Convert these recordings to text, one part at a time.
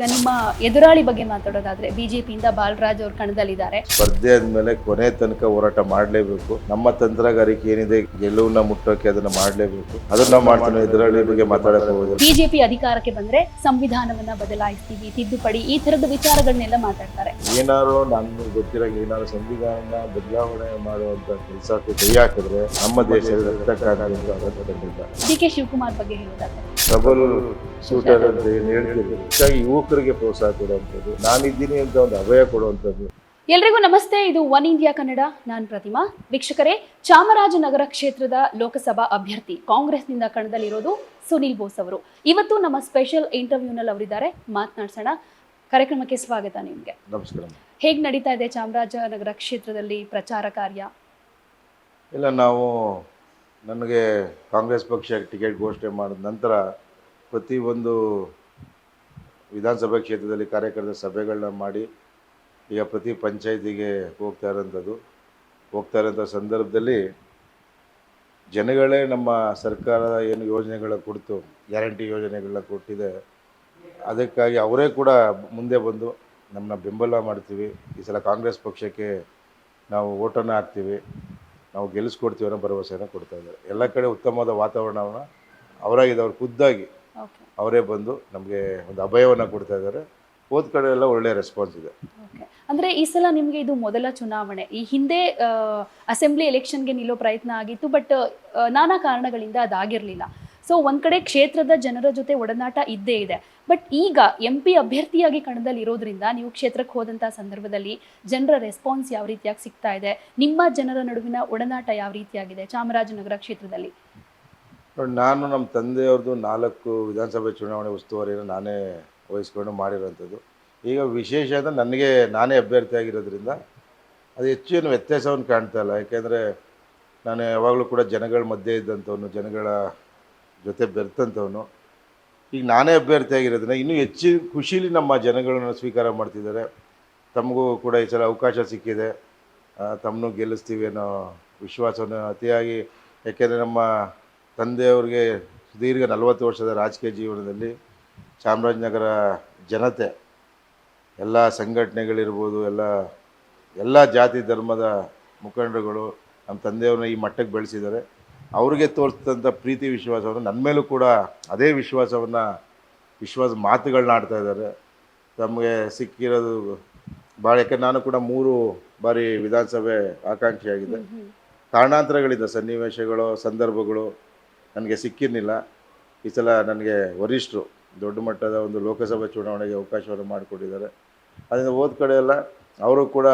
ಈಗ ನಿಮ್ಮ ಎದುರಾಳಿ ಬಗ್ಗೆ ಮಾತಾಡೋದಾದ್ರೆ ಬಿಜೆಪಿಯಿಂದ ಬಾಲರಾಜ್ ಅವರು ಕಣದಲ್ಲಿದ್ದಾರೆ. ಸ್ಪರ್ಧೆ ಆದ್ಮೇಲೆ ಕೊನೆ ತನಕ ಹೋರಾಟ ಮಾಡಲೇಬೇಕು. ನಮ್ಮ ತಂತ್ರಗಾರಿಕೆ ಏನಿದೆ ಗೆಲುವನ್ನ ಮುಟ್ಟೋಕೆ ಅದನ್ನ ಮಾಡಲೇಬೇಕು. ಅದನ್ನ ಮಾಡ್ತಾನೆ ಎದುರಾಳಿ ಬಗ್ಗೆ ಮಾತಾಡಬಹುದು ಬಿಜೆಪಿ ಅಧಿಕಾರಕ್ಕೆ ಬಂದ್ರೆ ಸಂವಿಧಾನವನ್ನ ಬದಲಾಯಿಸ್ತೀವಿ ತಿದ್ದುಪಡಿ ಈ ತರದ ವಿಚಾರಗಳನ್ನೆಲ್ಲ ಮಾತಾಡ್ತಾರೆ. ಏನಾರು ನಾನು ಗೊತ್ತಿರೋ ಏನಾದ್ರು ಸಂವಿಧಾನ ಬದಲಾವಣೆ ಮಾಡುವಂತ ಕೆಲಸಕ್ಕೆ ಕೈ ಹಾಕಿದ್ರೆ ನಮ್ಮ ದೇಶದ ಡಿ ಕೆ ಶಿವಕುಮಾರ್ ಬಗ್ಗೆ ಹೇಳೋದಾದ್ರೆ. ಡಬಲ್ ಶೂಟರ್ ಅಂತ ಏನ್ ಹೆಚ್ಚಾಗಿ ಯುವಕರಿಗೆ ಪ್ರೋತ್ಸಾಹ ಕೊಡುವಂಥದ್ದು ನಾನಿದ್ದೀನಿ ಅಂತ ಒಂದು ಅಭಯ ಕೊಡುವಂಥದ್ದು. ಎಲ್ರಿಗೂ ನಮಸ್ತೆ ಇದು ಒನ್ ಇಂಡಿಯಾ ಕನ್ನಡ. ನಾನು ಪ್ರತಿಮಾ. ವೀಕ್ಷಕರೇ ಚಾಮರಾಜನಗರ ಕ್ಷೇತ್ರದ ಲೋಕಸಭಾ ಅಭ್ಯರ್ಥಿ ಕಾಂಗ್ರೆಸ್ನಿಂದ ಕಣದಲ್ಲಿರೋದು ಸುನಿಲ್ ಬೋಸ್ ಅವರು. ಇವತ್ತು ನಮ್ಮ ಸ್ಪೆಷಲ್ ಇಂಟರ್ವ್ಯೂನಲ್ಲಿ ಅವರಿದ್ದಾರೆ ಮಾತನಾಡ್ಸೋಣ. ಕಾರ್ಯಕ್ರಮಕ್ಕೆ ಸ್ವಾಗತ ನಿಮಗೆ. ನಮಸ್ಕಾರ ಹೇಗೆ ನಡೀತಾ ಇದೆ ಚಾಮರಾಜನಗರ ಕ್ಷೇತ್ರದಲ್ಲಿ ಪ್ರಚಾರ ಕಾರ್ಯ? ಇಲ್ಲ ನಾವು ನನಗೆ ಕಾಂಗ್ರೆಸ್ ಪಕ್ಷ ಟಿಕೆಟ್ ಘೋಷಣೆ ಮಾಡಿದ ನಂತರ ಪ್ರತಿ ಒಂದು ವಿಧಾನಸಭಾ ಕ್ಷೇತ್ರದಲ್ಲಿ ಕಾರ್ಯಕರ್ತರ ಸಭೆಗಳನ್ನ ಮಾಡಿ ಈಗ ಪ್ರತಿ ಪಂಚಾಯತಿಗೆ ಹೋಗ್ತಾ ಇರೋಂಥದ್ದು. ಹೋಗ್ತಾ ಇರೋಂಥ ಸಂದರ್ಭದಲ್ಲಿ ಜನಗಳೇ ನಮ್ಮ ಸರ್ಕಾರ ಏನು ಯೋಜನೆಗಳ ಕೊಡ್ತು ಗ್ಯಾರಂಟಿ ಯೋಜನೆಗಳನ್ನ ಕೊಟ್ಟಿದೆ. ಅದಕ್ಕಾಗಿ ಅವರೇ ಕೂಡ ಮುಂದೆ ಬಂದು ನಮ್ಮನ್ನ ಬೆಂಬಲ ಮಾಡ್ತೀವಿ. ಈ ಸಲ ಕಾಂಗ್ರೆಸ್ ಪಕ್ಷಕ್ಕೆ ನಾವು ಓಟನ್ನು ಹಾಕ್ತೀವಿ. ನಾವು ಗೆಲ್ಲಿಸ್ಕೊಡ್ತೀವಿ ಅನ್ನೋ ಭರವಸೆಯನ್ನು ಕೊಡ್ತಾ ಇದ್ದಾರೆ. ಎಲ್ಲ ಕಡೆ ಉತ್ತಮವಾದ ವಾತಾವರಣವನ್ನು ಅವರಾಗಿದೆ ಅವ್ರು ಖುದ್ದಾಗಿ ಅವರೇ ಬಂದು ನಮಗೆ ಒಂದು ಅಭಯವನ್ನು ಕೊಡ್ತಾ ಇದ್ದಾರೆ. ಹೋದ ಕಡೆ ಎಲ್ಲ ಒಳ್ಳೆಯ ರೆಸ್ಪಾನ್ಸ್ ಇದೆ. ಓಕೆ. ಅಂದ್ರೆ ಈ ಸಲ ನಿಮಗೆ ಇದು ಮೊದಲ ಚುನಾವಣೆ. ಈ ಹಿಂದೆ ಅಸೆಂಬ್ಲಿ ಎಲೆಕ್ಷನ್ಗೆ ನಿಲ್ಲೋ ಪ್ರಯತ್ನ ಆಗಿತ್ತು ಬಟ್ ನಾನಾ ಕಾರಣಗಳಿಂದ ಅದಾಗಿರಲಿಲ್ಲ. ಸೊ ಒಂದು ಕಡೆ ಕ್ಷೇತ್ರದ ಜನರ ಜೊತೆ ಒಡನಾಟ ಇದ್ದೇ ಇದೆ. ಬಟ್ ಈಗ ಎಂ ಪಿ ಅಭ್ಯರ್ಥಿಯಾಗಿ ಕಣದಲ್ಲಿ ಇರೋದ್ರಿಂದ ನೀವು ಕ್ಷೇತ್ರಕ್ಕೆ ಹೋದಂತ ಸಂದರ್ಭದಲ್ಲಿ ಜನರ ರೆಸ್ಪಾನ್ಸ್ ಯಾವ ರೀತಿಯಾಗಿ ಸಿಗ್ತಾ ಇದೆ? ನಿಮ್ಮ ಜನರ ನಡುವಿನ ಒಡನಾಟ ಯಾವ ರೀತಿಯಾಗಿದೆ ಚಾಮರಾಜನಗರ ಕ್ಷೇತ್ರದಲ್ಲಿ? ನಾನು ನಮ್ಮ ತಂದೆಯವ್ರದ್ದು ನಾಲ್ಕು ವಿಧಾನಸಭೆ ಚುನಾವಣೆ ಉಸ್ತುವಾರಿಯನ್ನು ನಾನೇ ವಹಿಸ್ಕೊಂಡು ಮಾಡಿರೋಂಥದ್ದು. ಈಗ ವಿಶೇಷ ಅಂದರೆ ನನಗೆ ನಾನೇ ಅಭ್ಯರ್ಥಿ ಆಗಿರೋದ್ರಿಂದ ಅದು ಹೆಚ್ಚು ಏನು ವ್ಯತ್ಯಾಸವನ್ನು ಕಾಣ್ತಾ ಇಲ್ಲ. ಯಾಕೆಂದರೆ ನಾನು ಯಾವಾಗಲೂ ಕೂಡ ಜನಗಳ ಮಧ್ಯೆ ಇದ್ದಂಥವನು, ಜನಗಳ ಜೊತೆ ಬೆರ್ತಂಥವನು. ಈಗ ನಾನೇ ಅಭ್ಯರ್ಥಿ ಆಗಿರೋದ್ರಿಂದ ಇನ್ನೂ ಹೆಚ್ಚು ಖುಷೀಲಿ ನಮ್ಮ ಜನಗಳನ್ನು ಸ್ವೀಕಾರ ಮಾಡ್ತಿದ್ದಾರೆ. ತಮಗೂ ಕೂಡ ಈ ಸಲ ಅವಕಾಶ ಸಿಕ್ಕಿದೆ. ತಮ್ಮನ್ನು ಗೆಲ್ಲಿಸ್ತೀವಿ ಅನ್ನೋ ವಿಶ್ವಾಸವನ್ನು ಅತಿಯಾಗಿ. ಯಾಕೆಂದರೆ ನಮ್ಮ ತಂದೆಯವ್ರಿಗೆ ಸುದೀರ್ಘ ನಲವತ್ತು ವರ್ಷದ ರಾಜಕೀಯ ಜೀವನದಲ್ಲಿ ಚಾಮರಾಜನಗರ ಜನತೆ, ಎಲ್ಲ ಸಂಘಟನೆಗಳಿರ್ಬೋದು, ಎಲ್ಲ ಎಲ್ಲ ಜಾತಿ ಧರ್ಮದ ಮುಖಂಡರುಗಳು ನಮ್ಮ ತಂದೆಯವ್ರನ್ನ ಈ ಮಟ್ಟಕ್ಕೆ ಬೆಳೆಸಿದ್ದಾರೆ. ಅವ್ರಿಗೆ ತೋರಿಸಿದಂಥ ಪ್ರೀತಿ ವಿಶ್ವಾಸವನ್ನು ನನ್ನ ಮೇಲೂ ಕೂಡ ಅದೇ ವಿಶ್ವಾಸವನ್ನು ವಿಶ್ವಾಸ ಮಾತುಗಳನ್ನ ಆಡ್ತಾ ಇದ್ದಾರೆ. ತಮಗೆ ಸಿಕ್ಕಿರೋದು ಭಾಳ ಯಾಕಂದ್ರೆ ನಾನು ಕೂಡ ಮೂರು ಬಾರಿ ವಿಧಾನಸಭೆ ಆಕಾಂಕ್ಷಿಯಾಗಿದೆ. ಕಾರಣಾಂತರಗಳಿದ್ದ ಸನ್ನಿವೇಶಗಳು ಸಂದರ್ಭಗಳು ನನಗೆ ಸಿಕ್ಕಿರಲಿಲ್ಲ. ಈ ಸಲ ನನಗೆ ವರಿಷ್ಠರು ದೊಡ್ಡ ಮಟ್ಟದ ಒಂದು ಲೋಕಸಭೆ ಚುನಾವಣೆಗೆ ಅವಕಾಶವನ್ನು ಮಾಡಿಕೊಟ್ಟಿದ್ದಾರೆ. ಅದರಿಂದ ಹೋದ ಕಡೆ ಎಲ್ಲ ಅವರು ಕೂಡ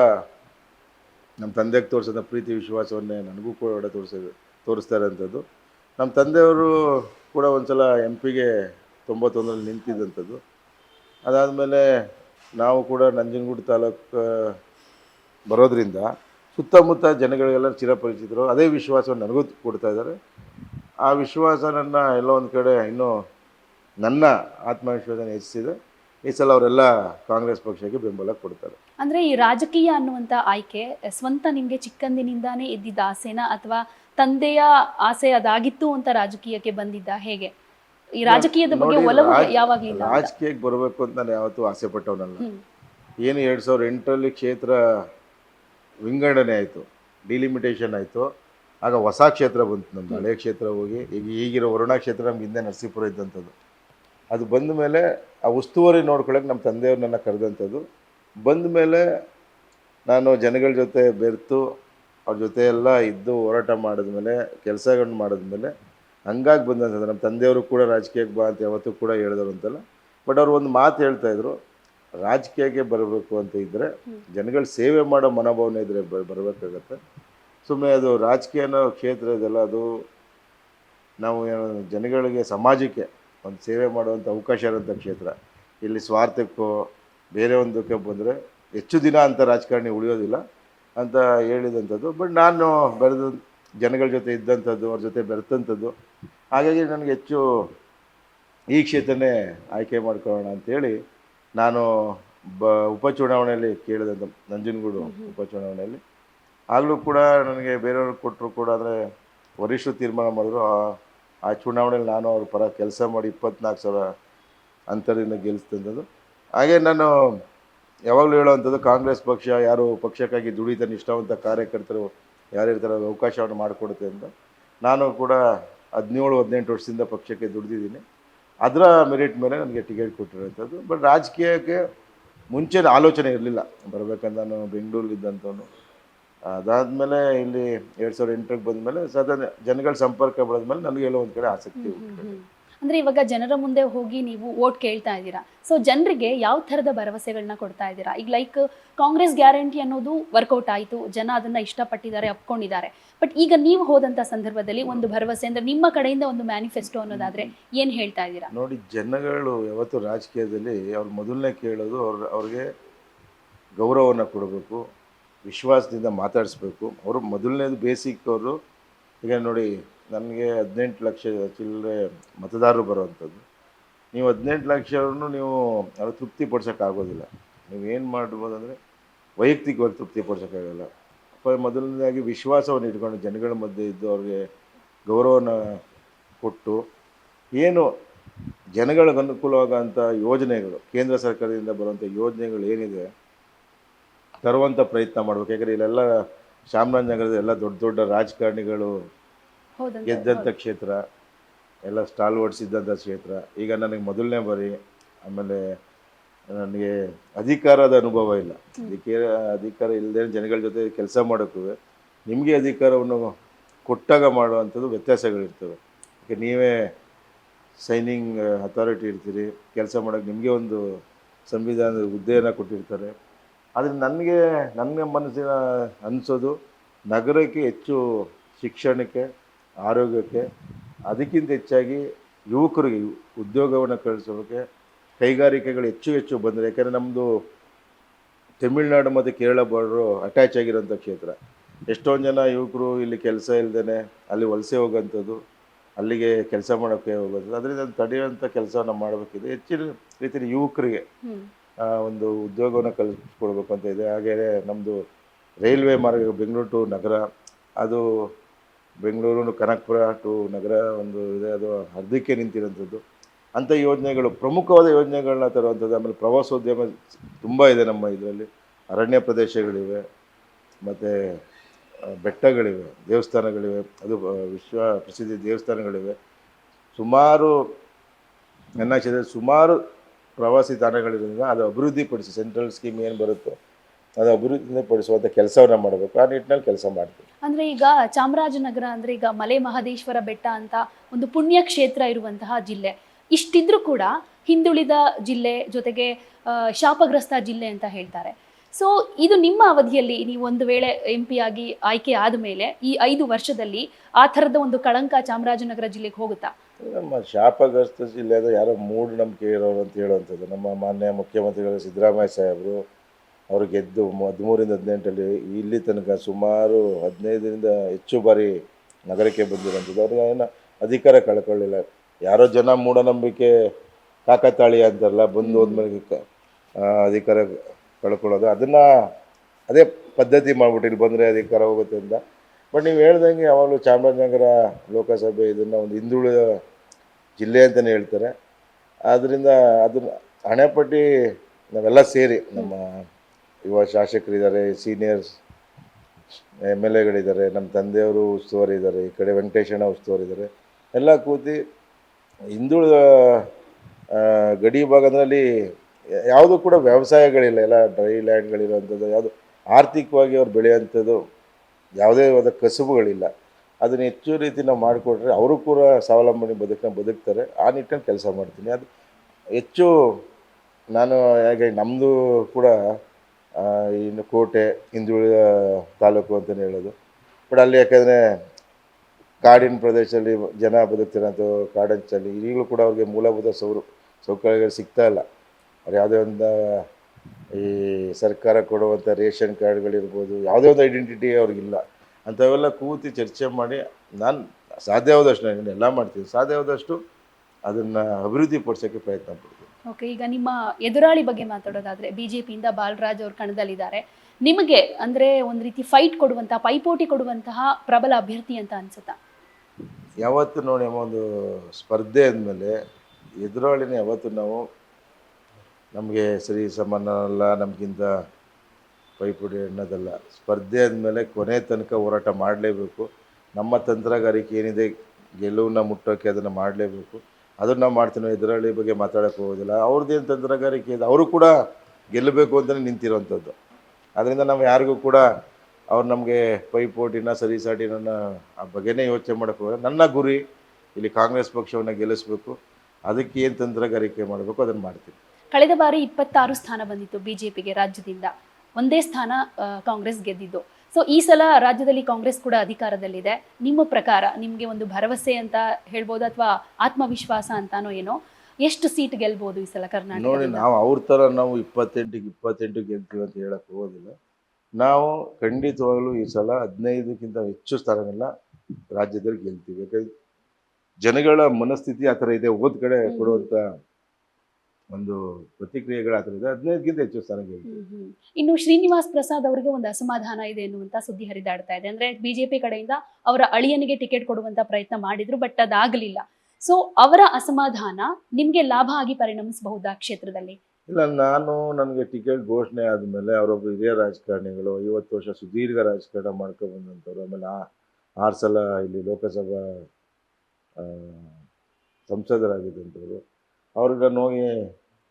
ನಮ್ಮ ತಂದೆಗೆ ತೋರಿಸಿದ ಪ್ರೀತಿ ವಿಶ್ವಾಸವನ್ನೇ ನನಗೂ ಕೂಡ ತೋರಿಸಿದ ತೋರಿಸ್ತಾ ಇರೋಂಥದ್ದು ನಮ್ಮ ತಂದೆಯವರು ಕೂಡ ಒಂದು ಸಲ ಎಂ ಪಿಗೆ ತೊಂಬತ್ತೊಂದರಲ್ಲಿ ನಿಂತಿದ್ದಂಥದ್ದು. ಅದಾದಮೇಲೆ ನಾವು ಕೂಡ ನಂಜನಗೂಡು ತಾಲೂಕು ಬರೋದರಿಂದ ಸುತ್ತಮುತ್ತ ಜನಗಳಿಗೆಲ್ಲ ಚಿರಪರಿಚಿತರು, ಅದೇ ವಿಶ್ವಾಸವನ್ನು ನನಗೂ ಕೊಡ್ತಾ ಇದ್ದಾರೆ. ಆ ವಿಶ್ವಾಸ ನನ್ನ ಎಲ್ಲೋ ಒಂದು ಕಡೆ ಇನ್ನೂ ನನ್ನ ಆತ್ಮವಿಶ್ವಾಸನ ಹೆಚ್ಚಿಸಿದೆ. ಈ ಸಲ ಅವರೆಲ್ಲ ಕಾಂಗ್ರೆಸ್ ಪಕ್ಷಕ್ಕೆ ಬೆಂಬಲ ಕೊಡ್ತಾರೆ. ಅಂದ್ರೆ ಈ ರಾಜಕೀಯ ಅನ್ನುವಂಥ ಆಯ್ಕೆ, ಸ್ವಂತ ನಿಮಗೆ ಚಿಕ್ಕಂದಿನಿಂದಾನೇ ಇದ್ದಿದ್ದ ಆಸೆನಾ ಅಥವಾ ತಂದೆಯ ಆಸೆ ಅದಾಗಿತ್ತು ಅಂತ ರಾಜಕೀಯಕ್ಕೆ ಬಂದಿದ್ದ ಹೇಗೆ? ಈ ರಾಜಕೀಯದ ಬಗ್ಗೆ ಒಲವು ಯಾವಾಗ ರಾಜಕೀಯಕ್ಕೆ ಬರಬೇಕು ಅಂತ ನಾನು ಯಾವತ್ತೂ ಆಸೆ ಪಟ್ಟವನಲ್ಲ. ಏನು ಎರಡು ಸಾವಿರದ ಎಂಟರಲ್ಲಿ ಕ್ಷೇತ್ರ ವಿಂಗಡಣೆ ಆಯಿತು ಡಿಲಿಮಿಟೇಷನ್ ಆಯಿತು. ಆಗ ಹೊಸ ಕ್ಷೇತ್ರ ಬಂತು ನಮ್ಮ ಹಳೆಯ ಕ್ಷೇತ್ರ ಹೋಗಿ ಈಗ ಈಗಿರೋ ವರುಣಾ ಕ್ಷೇತ್ರ ನಮ್ಗೆ ಹಿಂದೆ ನರಸೀಪುರ ಇದ್ದಂಥದ್ದು. ಅದು ಬಂದ ಮೇಲೆ ಆ ಉಸ್ತುವಾರಿ ನೋಡ್ಕೊಳ್ಳೋಕೆ ನಮ್ಮ ತಂದೆಯವ್ರು ನನ್ನ ಕರೆದಂಥದ್ದು. ಬಂದ ಮೇಲೆ ನಾನು ಜನಗಳ ಜೊತೆ ಬೆರೆತು ಅವ್ರ ಜೊತೆ ಎಲ್ಲ ಇದ್ದು ಹೋರಾಟ ಮಾಡಿದ್ಮೇಲೆ ಕೆಲಸಗಳನ್ನ ಮಾಡಿದ್ಮೇಲೆ, ಹಂಗಾಗಿ ಬಂದಂಥದ್ದು ನಮ್ಮ ತಂದೆಯವರು ಕೂಡ ರಾಜಕೀಯಕ್ಕೆ ಬಾ ಅಂತ ಯಾವತ್ತೂ ಕೂಡ ಹೇಳಿದರು ಅಂತಲ್ಲ. ಬಟ್ ಅವ್ರು ಒಂದು ಮಾತು ಹೇಳ್ತಾ ಇದ್ರು, ರಾಜಕೀಯಕ್ಕೆ ಬರಬೇಕು ಅಂತ ಇದ್ದರೆ ಜನಗಳ ಸೇವೆ ಮಾಡೋ ಮನೋಭಾವನೆ ಇದ್ದರೆ ಬರಬೇಕಾಗತ್ತೆ. ಸುಮ್ಮನೆ ಅದು ರಾಜಕೀಯ ಅನ್ನೋ ಕ್ಷೇತ್ರ ಇದೆಲ್ಲ, ಅದು ನಾವು ಜನಗಳಿಗೆ, ಸಮಾಜಕ್ಕೆ ಒಂದು ಸೇವೆ ಮಾಡುವಂಥ ಅವಕಾಶ ಇರೋಂಥ ಕ್ಷೇತ್ರ. ಇಲ್ಲಿ ಸ್ವಾರ್ಥಕ್ಕೋ, ಬೇರೆ ಒಂದಕ್ಕೆ ಬಂದರೆ, ಹೆಚ್ಚು ದಿನ ಅಂತ ರಾಜಕಾರಣಿ ಉಳಿಯೋದಿಲ್ಲ. ಅಂತ ಹೇಳಿದಂಥದ್ದು. ಬಟ್ ನಾನು ಬೆರೆದ ಜನಗಳ ಜೊತೆ ಇದ್ದಂಥದ್ದು ಅವ್ರ ಜೊತೆ ಬೆರೆತಂಥದ್ದು. ಹಾಗಾಗಿ ನನಗೆ ಹೆಚ್ಚು ಈ ಕ್ಷೇತ್ರನೇ ಆಯ್ಕೆ ಮಾಡ್ಕೊಳ್ಳೋಣ ಅಂಥೇಳಿ ನಾನು ಬ ಉಪಚುನಾವಣೆಯಲ್ಲಿ ಕೇಳಿದಂಥ ನಂಜನಗೂಡು ಉಪಚುನಾವಣೆಯಲ್ಲಿ. ಆಗಲೂ ಕೂಡ ನನಗೆ ಬೇರೆಯವ್ರಿಗೆ ಕೊಟ್ಟರು ಕೂಡ ಅಂದರೆ ವರಿಷ್ಠರು ತೀರ್ಮಾನ ಮಾಡಿದ್ರು. ಆ- ಆ ಚುನಾವಣೆಯಲ್ಲಿ ನಾನು ಅವ್ರ ಪರ ಕೆಲಸ ಮಾಡಿ ಇಪ್ಪತ್ನಾಲ್ಕು ಸಾವಿರ ಅಂತರದಿಂದ ಗೆಲ್ಲಿಸ್ತಂಥದ್ದು ಹಾಗೆ ನಾನು ಯಾವಾಗಲೂ ಹೇಳುವಂಥದ್ದು ಕಾಂಗ್ರೆಸ್ ಪಕ್ಷ ಯಾರು ಪಕ್ಷಕ್ಕಾಗಿ ದುಡಿತ ನಿಷ್ಠಾವಂತ ಕಾರ್ಯಕರ್ತರು ಯಾರಿರ್ತಾರೆ ಅದು ಅವಕಾಶವನ್ನು ಮಾಡಿಕೊಡುತ್ತೆ ಅಂತ. ನಾನು ಕೂಡ ಹದಿನೇಳು ಹದಿನೆಂಟು ವರ್ಷದಿಂದ ಪಕ್ಷಕ್ಕೆ ದುಡಿದಿದ್ದೀನಿ. ಅದರ ಮೆರಿಟ್ ಮೇಲೆ ನನಗೆ ಟಿಕೆಟ್ ಕೊಟ್ಟಿರೋಂಥದ್ದು ಬಟ್ ರಾಜಕೀಯಕ್ಕೆ ಮುಂಚೆ ಆಲೋಚನೆ ಇರಲಿಲ್ಲ. ಬರಬೇಕಂತ ನಾನು ಬೆಂಗಳೂರಲ್ಲಿದ್ದಂಥವನು ಅದಾದಮೇಲೆ ಇಲ್ಲಿ ಎರಡು ಸಾವಿರದ ಎಂಟಕ್ಕೆ ಬಂದಮೇಲೆ ಸದಾ ಜನಗಳ ಸಂಪರ್ಕ ಬೆಳೆದ್ಮೇಲೆ ನನಗೆ ಎಲ್ಲೋ ಒಂದು ಕಡೆ ಆಸಕ್ತಿ. ಅಂದ್ರೆ ಇವಾಗ ಜನರ ಮುಂದೆ ಹೋಗಿ ನೀವು ವೋಟ್ ಕೇಳ್ತಾ ಇದ್ದೀರಾ? ಸೊ ಜನರಿಗೆ ಯಾವ ಥರದ ಭರವಸೆಗಳನ್ನ ಕೊಡ್ತಾ ಇದ್ದೀರಾ? ಈಗ ಲೈಕ್ ಕಾಂಗ್ರೆಸ್ ಗ್ಯಾರಂಟಿ ಅನ್ನೋದು ವರ್ಕೌಟ್ ಆಯಿತು, ಜನ ಅದನ್ನು ಇಷ್ಟಪಟ್ಟಿದ್ದಾರೆ, ಅಪ್ಕೊಂಡಿದ್ದಾರೆ. ಬಟ್ ಈಗ ನೀವು ಹೋದಂಥ ಸಂದರ್ಭದಲ್ಲಿ ಒಂದು ಭರವಸೆ ಅಂದರೆ ನಿಮ್ಮ ಕಡೆಯಿಂದ ಒಂದು ಮ್ಯಾನಿಫೆಸ್ಟೋ ಅನ್ನೋದಾದರೆ ಏನು ಹೇಳ್ತಾ ಇದ್ದೀರಾ? ನೋಡಿ, ಜನಗಳು ಯಾವತ್ತು ರಾಜಕೀಯದಲ್ಲಿ ಅವ್ರು ಮೊದಲನೇ ಕೇಳೋದು ಅವ್ರ, ಅವ್ರಿಗೆ ಗೌರವವನ್ನು ಕೊಡಬೇಕು, ವಿಶ್ವಾಸದಿಂದ ಮಾತಾಡಿಸ್ಬೇಕು. ಅವರು ಮೊದಲನೇದು ಬೇಸಿಕ್ ಅವರು. ಈಗ ನೋಡಿ ನನಗೆ ಹದಿನೆಂಟು ಲಕ್ಷ ಚಿಲ್ಲರೆ ಮತದಾರರು ಬರುವಂಥದ್ದು. ನೀವು ಹದಿನೆಂಟು ಲಕ್ಷವನ್ನು ನೀವು ಅದು ತೃಪ್ತಿ ಪಡ್ಸೋಕ್ಕಾಗೋದಿಲ್ಲ ನೀವು ಏನು ಮಾಡ್ಬೋದು ಅಂದರೆ ವೈಯಕ್ತಿಕವಾಗಿ ತೃಪ್ತಿ ಪಡ್ಸೋಕ್ಕಾಗಲ್ಲ ಪ ಮೊದಲನೇದಾಗಿ ವಿಶ್ವಾಸವನ್ನು ಇಟ್ಕೊಂಡು ಜನಗಳ ಮಧ್ಯೆ ಇದ್ದು ಅವ್ರಿಗೆ ಗೌರವನ ಕೊಟ್ಟು ಏನು ಜನಗಳಿಗೆ ಅನುಕೂಲವಾಗೋಂಥ ಯೋಜನೆಗಳು, ಕೇಂದ್ರ ಸರ್ಕಾರದಿಂದ ಬರುವಂಥ ಯೋಜನೆಗಳು ಏನಿದೆ ತರುವಂಥ ಪ್ರಯತ್ನ ಮಾಡಬೇಕು. ಯಾಕಂದರೆ ಇಲ್ಲೆಲ್ಲ ಚಾಮರಾಜನಗರದ ಎಲ್ಲ ದೊಡ್ಡ ದೊಡ್ಡ ರಾಜಕಾರಣಿಗಳು ಗೆದ್ದಂಥ ಕ್ಷೇತ್ರ ಎಲ್ಲ ಸ್ಟಾಲ್ ಓಡಿಸಿದ್ದಂಥ ಕ್ಷೇತ್ರ. ಈಗ ನನಗೆ ಮೊದಲನೇ ಬಾರಿ ಆಮೇಲೆ ನನಗೆ ಅಧಿಕಾರದ ಅನುಭವ ಇಲ್ಲ. ಅಧಿಕಾರ ಅಧಿಕಾರ ಇಲ್ಲದೆ ಜನಗಳ ಜೊತೆ ಕೆಲಸ ಮಾಡೋಕ್ಕೂ ನಿಮಗೆ ಅಧಿಕಾರವನ್ನು ಕೊಟ್ಟಾಗ ಮಾಡುವಂಥದ್ದು ವ್ಯತ್ಯಾಸಗಳಿರ್ತವೆ. ಯಾಕೆ ನೀವೇ ಸೈನಿಂಗ್ ಅಥಾರಿಟಿ ಇರ್ತೀರಿ ಕೆಲಸ ಮಾಡೋಕ್ಕೆ ನಿಮಗೆ ಒಂದು ಸಂವಿಧಾನದ ಹುದ್ದೆಯನ್ನು ಕೊಟ್ಟಿರ್ತಾರೆ. ಆದರೆ ನನಗೆ ನನ್ನ ಮನಸ್ಸಿನ ಅನಿಸೋದು ನಗರಕ್ಕೆ ಹೆಚ್ಚು ಶಿಕ್ಷಣಕ್ಕೆ ಆರೋಗ್ಯಕ್ಕೆ ಅದಕ್ಕಿಂತ ಹೆಚ್ಚಾಗಿ ಯುವಕರಿಗೆ ಉದ್ಯೋಗವನ್ನು ಕಳಿಸೋಕ್ಕೆ ಕೈಗಾರಿಕೆಗಳು ಹೆಚ್ಚು ಹೆಚ್ಚು ಬಂದರೆ ಯಾಕೆಂದರೆ ನಮ್ಮದು ತಮಿಳ್ನಾಡು ಮತ್ತು ಕೇರಳ ಬಾರ್ಡ್ರು ಅಟ್ಯಾಚ್ ಆಗಿರೋಂಥ ಕ್ಷೇತ್ರ. ಎಷ್ಟೊಂದು ಜನ ಯುವಕರು ಇಲ್ಲಿ ಕೆಲಸ ಇಲ್ಲದೇ ಅಲ್ಲಿ ವಲಸೆ ಹೋಗೋಂಥದ್ದು ಅಲ್ಲಿಗೆ ಕೆಲಸ ಮಾಡೋಕ್ಕೆ ಹೋಗೋದು ಅದರಿಂದ ತಡೆಯುವಂಥ ಕೆಲಸವನ್ನು ಮಾಡಬೇಕಿದೆ. ಹೆಚ್ಚಿನ ರೀತಿಯಲ್ಲಿ ಯುವಕರಿಗೆ ಒಂದು ಉದ್ಯೋಗವನ್ನು ಕಲಿಸ್ಕೊಡ್ಬೇಕು ಅಂತ ಇದೆ. ಹಾಗೆಯೇ ನಮ್ಮದು ರೈಲ್ವೆ ಮಾರ್ಗ ಬೆಂಗಳೂರು ಟು ನಗರ ಅದು ಬೆಂಗಳೂರು ಕನಕಪುರ ಟು ನಗರ ಒಂದು ಇದೆ, ಅದು ಅರ್ಧಕ್ಕೆ ನಿಂತಿರೋಂಥದ್ದು. ಅಂಥ ಯೋಜನೆಗಳು, ಪ್ರಮುಖವಾದ ಯೋಜನೆಗಳನ್ನ ತರುವಂಥದ್ದು ಆಮೇಲೆ ಪ್ರವಾಸೋದ್ಯಮ ತುಂಬ ಇದೆ ನಮ್ಮ ಇದರಲ್ಲಿ. ಅರಣ್ಯ ಪ್ರದೇಶಗಳಿವೆ, ಮತ್ತು ಬೆಟ್ಟಗಳಿವೆ, ದೇವಸ್ಥಾನಗಳಿವೆ, ಅದು ವಿಶ್ವ ಪ್ರಸಿದ್ಧ ದೇವಸ್ಥಾನಗಳಿವೆ. ಸುಮಾರು, ನನ್ನ ಸುಮಾರು ಪ್ರವಾಸಿ ತಾಣಗಳಿರೋದ್ರಿಂದ ಅದು ಅಭಿವೃದ್ಧಿಪಡಿಸಿ, ಸೆಂಟ್ರಲ್ ಸ್ಕೀಮ್ ಏನು ಬರುತ್ತೋ ಅದು ಅಭಿವೃದ್ಧಿ ಪಡಿಸುವಂಥ ಕೆಲಸವನ್ನ ಮಾಡಬೇಕು. ಆ ನಿಟ್ಟಿನಲ್ಲಿ ಕೆಲಸ ಮಾಡ್ತೀವಿ. ಅಂದ್ರೆ ಈಗ ಚಾಮರಾಜನಗರ ಅಂದ್ರೆ ಈಗ ಮಲೆ ಮಹದೇಶ್ವರ ಬೆಟ್ಟ ಅಂತ ಒಂದು ಪುಣ್ಯ ಕ್ಷೇತ್ರ ಇರುವಂತಹ ಜಿಲ್ಲೆ. ಇಷ್ಟಿದ್ರೂ ಕೂಡ ಹಿಂದುಳಿದ ಜಿಲ್ಲೆ ಜೊತೆಗೆ ಶಾಪಗ್ರಸ್ತ ಜಿಲ್ಲೆ ಅಂತ ಹೇಳ್ತಾರೆ. ಸೊ ಇದು ನಿಮ್ಮ ಅವಧಿಯಲ್ಲಿ ನೀವು ಒಂದು ವೇಳೆ ಎಂ ಪಿ ಆಗಿ ಆಯ್ಕೆ ಆದ ಮೇಲೆ ಈ ಐದು ವರ್ಷದಲ್ಲಿ ಆ ಥರದ ಒಂದು ಕಳಂಕ ಚಾಮರಾಜನಗರ ಜಿಲ್ಲೆಗೆ ಹೋಗುತ್ತಾ? ನಮ್ಮ ಶಾಪಗ್ರಸ್ತ ಜಿಲ್ಲೆದ ಯಾರೋ ಮೂಢನಂಬಿಕೆ ಇರೋರು ಅಂತ ಹೇಳುವಂಥದ್ದು. ನಮ್ಮ ಮಾನ್ಯ ಮುಖ್ಯಮಂತ್ರಿಗಳು ಸಿದ್ದರಾಮಯ್ಯ ಸಾಹೇಬರು ಅವರು ಗೆದ್ದು ಹದಿಮೂರಿಂದ ಹದಿನೆಂಟಲ್ಲಿ ಇಲ್ಲಿ ತನಕ ಸುಮಾರು ಹದಿನೈದರಿಂದ ಹೆಚ್ಚು ಬಾರಿ ನಗರಕ್ಕೆ ಬಂದಿರೋಂಥದ್ದು ಅವ್ರಿಗೆ ಏನು ಅಧಿಕಾರ ಕಳ್ಕೊಳ್ಳಿಲ್ಲ. ಯಾರೋ ಜನ ಮೂಢನಂಬಿಕೆ ಕಾಕತಾಳಿ ಅಂತಾರಲ್ಲ ಬಂದು ಹೋದ್ಮೇಲೆ ಅಧಿಕಾರ ಕಳ್ಕೊಳ್ಳೋದು. ಅದನ್ನು ಅದೇ ಪದ್ಧತಿ ಮಾಡಿಬಿಟ್ಟು ಇಲ್ಲಿ ಬಂದರೆ ಅಧಿಕಾರ ಹೋಗುತ್ತೆ ಅಂತ. ಬಟ್ ನೀವು ಹೇಳ್ದಂಗೆ ಯಾವಾಗಲೂ ಚಾಮರಾಜನಗರ ಲೋಕಸಭೆ ಇದನ್ನು ಒಂದು ಹಿಂದುಳಿದ ಜಿಲ್ಲೆ ಅಂತಲೇ ಹೇಳ್ತಾರೆ. ಆದ್ದರಿಂದ ಅದನ್ನು ಹಣೆಪಟ್ಟಿ ನಾವೆಲ್ಲ ಸೇರಿ ನಮ್ಮ ಯುವ ಶಾಸಕರಿದ್ದಾರೆ ಸೀನಿಯರ್ಸ್ ಎಂ ಎಲ್ ಎಗಳಿದ್ದಾರೆ ನಮ್ಮ ತಂದೆಯವರು ಉಸ್ತುವಾರಿ ಇದ್ದಾರೆ ಈ ಕಡೆ ವೆಂಕಟೇಶಣ್ಣ ಉಸ್ತುವಾರಿ ಇದ್ದಾರೆ ಎಲ್ಲ ಕೂತಿ ಹಿಂದುಳಿದ ಗಡಿ ಭಾಗದಲ್ಲಿ ಯಾವುದು ಕೂಡ ವ್ಯವಸಾಯಗಳಿಲ್ಲ. ಎಲ್ಲ ಡ್ರೈ ಲ್ಯಾಂಡ್ಗಳಿರೋಂಥದ್ದು ಯಾವುದು ಆರ್ಥಿಕವಾಗಿ ಅವ್ರು ಬೆಳೆಯುವಂಥದ್ದು ಯಾವುದೇ ಆದ ಕಸುಬುಗಳಿಲ್ಲ. ಅದನ್ನು ಹೆಚ್ಚು ರೀತಿ ನಾವು ಮಾಡಿಕೊಟ್ರೆ ಅವರು ಕೂಡ ಸ್ವಾವಲಂಬನೆ ಬದುಕನ್ನ ಬದುಕ್ತಾರೆ. ಆ ನಿಟ್ಟಿನಲ್ಲಿ ಕೆಲಸ ಮಾಡ್ತೀನಿ. ಅದು ಹೆಚ್ಚು ನಾನು ಹೇಗೆ ನಮ್ಮದು ಕೂಡ ಇನ್ನು ಕೋಟೆ, ಹಿಂದುಳಿದ ತಾಲೂಕು ಅಂತಲೇ ಹೇಳೋದು. ಬಟ್ ಅಲ್ಲಿ ಯಾಕೆಂದರೆ ಕಾಡಿನ ಪ್ರದೇಶದಲ್ಲಿ ಜನ ಬದುಕ್ತಿರೋಂಥ ಕಾಡಂಚಲ್ಲಿ ಈಗಲೂ ಕೂಡ ಅವ್ರಿಗೆ ಮೂಲಭೂತ ಸೌರು, ಸೌಕರ್ಯಗಳು ಸಿಗ್ತಾ ಇಲ್ಲ. ಅವ್ರು ಯಾವುದೇ ಒಂದು, ಈ ಸರ್ಕಾರ ಕೊಡುವಂಥ ರೇಷನ್ ಕಾರ್ಡ್ಗಳಿರ್ಬೋದು, ಯಾವುದೇ ಒಂದು ಐಡೆಂಟಿಟಿ ಅವ್ರಿಗಿಲ್ಲ ಅಂಥವೆಲ್ಲ ಕೂತಿ ಚರ್ಚೆ ಮಾಡಿ ನಾನು ಸಾಧ್ಯವಾದಷ್ಟು ನಾನು ಎಲ್ಲ ಮಾಡ್ತೀನಿ. ಸಾಧ್ಯವಾದಷ್ಟು ಅದನ್ನು ಅಭಿವೃದ್ಧಿ ಪಡಿಸೋಕ್ಕೆ ಪ್ರಯತ್ನ ಪಡ್ತೀನಿ ಓಕೆ ಈಗ ನಿಮ್ಮ ಎದುರಾಳಿ ಬಗ್ಗೆ ಮಾತಾಡೋದಾದ್ರೆ ಬಿಜೆಪಿಯಿಂದ ಬಾಲರಾಜ್ ಅವರು ಕಣದಲ್ಲಿದ್ದಾರೆ. ನಿಮಗೆ ಅಂದ್ರೆ ಒಂದು ರೀತಿ ಫೈಟ್ ಕೊಡುವಂತಹ ಪೈಪೋಟಿ ಕೊಡುವಂತಹ ಪ್ರಬಲ ಅಭ್ಯರ್ಥಿ ಅಂತ ಅನ್ಸುತ್ತಾ? ಯಾವತ್ತು ನೋಡಿ ಒಂದು ಸ್ಪರ್ಧೆ ಅಂದಮೇಲೆ ಎದುರಾಳಿನ ಯಾವತ್ತು ನಾವು ನಮಗೆ ಸರಿ ಸಮಾನ ಅಲ್ಲ, ನಮಗಿಂತ ಪೈಪೋಟಿ ಅನ್ನೋದಲ್ಲ. ಸ್ಪರ್ಧೆ ಅಂದಮೇಲೆ ಕೊನೆ ತನಕ ಹೋರಾಟ ಮಾಡಲೇಬೇಕು. ನಮ್ಮ ತಂತ್ರಗಾರಿಕೆ ಏನಿದೆ, ಗೆಲುವನ್ನ ಮುಟ್ಟೋಕೆ ಅದನ್ನು ಮಾಡಲೇಬೇಕು. ಅದನ್ನು ನಾವು ಮಾಡ್ತೀನೋ ಇದರಲ್ಲಿ ಬಗ್ಗೆ ಮಾತಾಡೋಕ್ಕೆ ಹೋಗೋದಿಲ್ಲ. ಅವ್ರದ್ದೇನು ತಂತ್ರಗಾರಿಕೆ ಇದೆ, ಅವರು ಕೂಡ ಗೆಲ್ಲಬೇಕು ಅಂತಲೇ ನಿಂತಿರೋವಂಥದ್ದು ಅದರಿಂದ ನಾವು ಯಾರಿಗೂ ಕೂಡ ಅವ್ರು ನಮಗೆ ಪೈಪೋಟಿನ ಸರಿಸಾಟಿನ ಆ ಬಗ್ಗೆನೇ ಯೋಚನೆ ಮಾಡೋಕ್ಕೆ ಹೋಗೋದು ನನ್ನ ಗುರಿ, ಇಲ್ಲಿ ಕಾಂಗ್ರೆಸ್ ಪಕ್ಷವನ್ನು ಗೆಲ್ಲಿಸಬೇಕು. ಅದಕ್ಕೆ ಏನು ತಂತ್ರಗಾರಿಕೆ ಮಾಡಬೇಕು ಅದನ್ನು ಮಾಡ್ತೀನಿ. ಕಳೆದ ಬಾರಿ ಇಪ್ಪತ್ತಾರು ಸ್ಥಾನ ಬಂದಿತ್ತು ಬಿಜೆಪಿಗೆ ರಾಜ್ಯದಿಂದ. ಒಂದೇ ಸ್ಥಾನ ಕಾಂಗ್ರೆಸ್ ಗೆದ್ದಿದ್ದು. ಸೊ ಈ ಸಲ ರಾಜ್ಯದಲ್ಲಿ ಕಾಂಗ್ರೆಸ್ ಕೂಡ ಅಧಿಕಾರದಲ್ಲಿದೆ. ನಿಮ್ಮ ಪ್ರಕಾರ ನಿಮಗೆ ಒಂದು ಭರವಸೆ ಅಂತ ಹೇಳ್ಬೋದು ಅಥವಾ ಆತ್ಮವಿಶ್ವಾಸ ಅಂತಾನೋ ಏನೋ? ಎಷ್ಟು ಸೀಟ್ ಗೆಲ್ಬಹುದು ಈ ಸಲ ಕರ್ನಾಟಕ ನೋಡಿ, ನಾವು ಅವ್ರ ಥರ ನಾವು ಇಪ್ಪತ್ತೆಂಟು ಇಪ್ಪತ್ತೆಂಟು ಗೆಲ್ತೀವಿ ಅಂತ ಹೇಳಕ್ಕೆ ಹೋಗೋದಿಲ್ಲ. ನಾವು ಖಂಡಿತವಾಗಲೂ ಈ ಸಲ ಹದಿನೈದಕ್ಕಿಂತ ಹೆಚ್ಚು ಸ್ಥಾನಗಳನ್ನ ರಾಜ್ಯದಲ್ಲಿ ಗೆಲ್ತೀವಿ. ಯಾಕಂದ್ರೆ ಜನಗಳ ಮನಸ್ಥಿತಿ ಆ ಥರ ಇದೆ. ಹೋದ ಕಡೆ. ಕೊಡುವಂಥ ಒಂದು ಪ್ರತಿಕ್ರಿಯೆಗಳು ಆ ಥರ ಇದೆ ಹದಿನೈದಕ್ಕಿಂತ ಹೆಚ್ಚು ಸ್ಥಾನ. ಇನ್ನು ಶ್ರೀನಿವಾಸ್ ಪ್ರಸಾದ್ ಅವರಿಗೆ ಒಂದು ಅಸಮಾಧಾನ ಇದೆ ಎನ್ನುವಂತ ಸುದ್ದಿ ಹರಿದಾಡ್ತಾ ಇದೆ. ಅಂದ್ರೆ ಬಿಜೆಪಿ ಕಡೆಯಿಂದ ಅವರ ಅಳಿಯನಿಗೆ ಟಿಕೆಟ್ ಕೊಡುವಂತ ಪ್ರಯತ್ನ ಮಾಡಿದ್ರು ಬಟ್ ಅದಾಗಲಿಲ್ಲ. ಸೊ ಅವರ ಅಸಮಾಧಾನ ನಿಮ್ಗೆ ಲಾಭ ಆಗಿ ಪರಿಣಮಿಸಬಹುದಾ ಕ್ಷೇತ್ರದಲ್ಲಿ? ಇಲ್ಲ ನಾನು ನನಗೆ ಟಿಕೆಟ್ ಘೋಷಣೆ ಆದಮೇಲೆ ಅವರೊಬ್ಬರು ಹಿರಿಯ ರಾಜಕಾರಣಿಗಳು ಐವತ್ತು ವರ್ಷ ಸುದೀರ್ಘ ರಾಜಕಾರಣ ಮಾಡ್ಕೊಂಡು ಬಂದಂಥವ್ರು ಆಮೇಲೆ ಆ ಆರು ಸಲ ಇಲ್ಲಿ ಲೋಕಸಭಾ ಸಂಸದರಾಗಿದ್ದಂಥವ್ರು ಅವ್ರಿಗೆ ಹೋಗಿ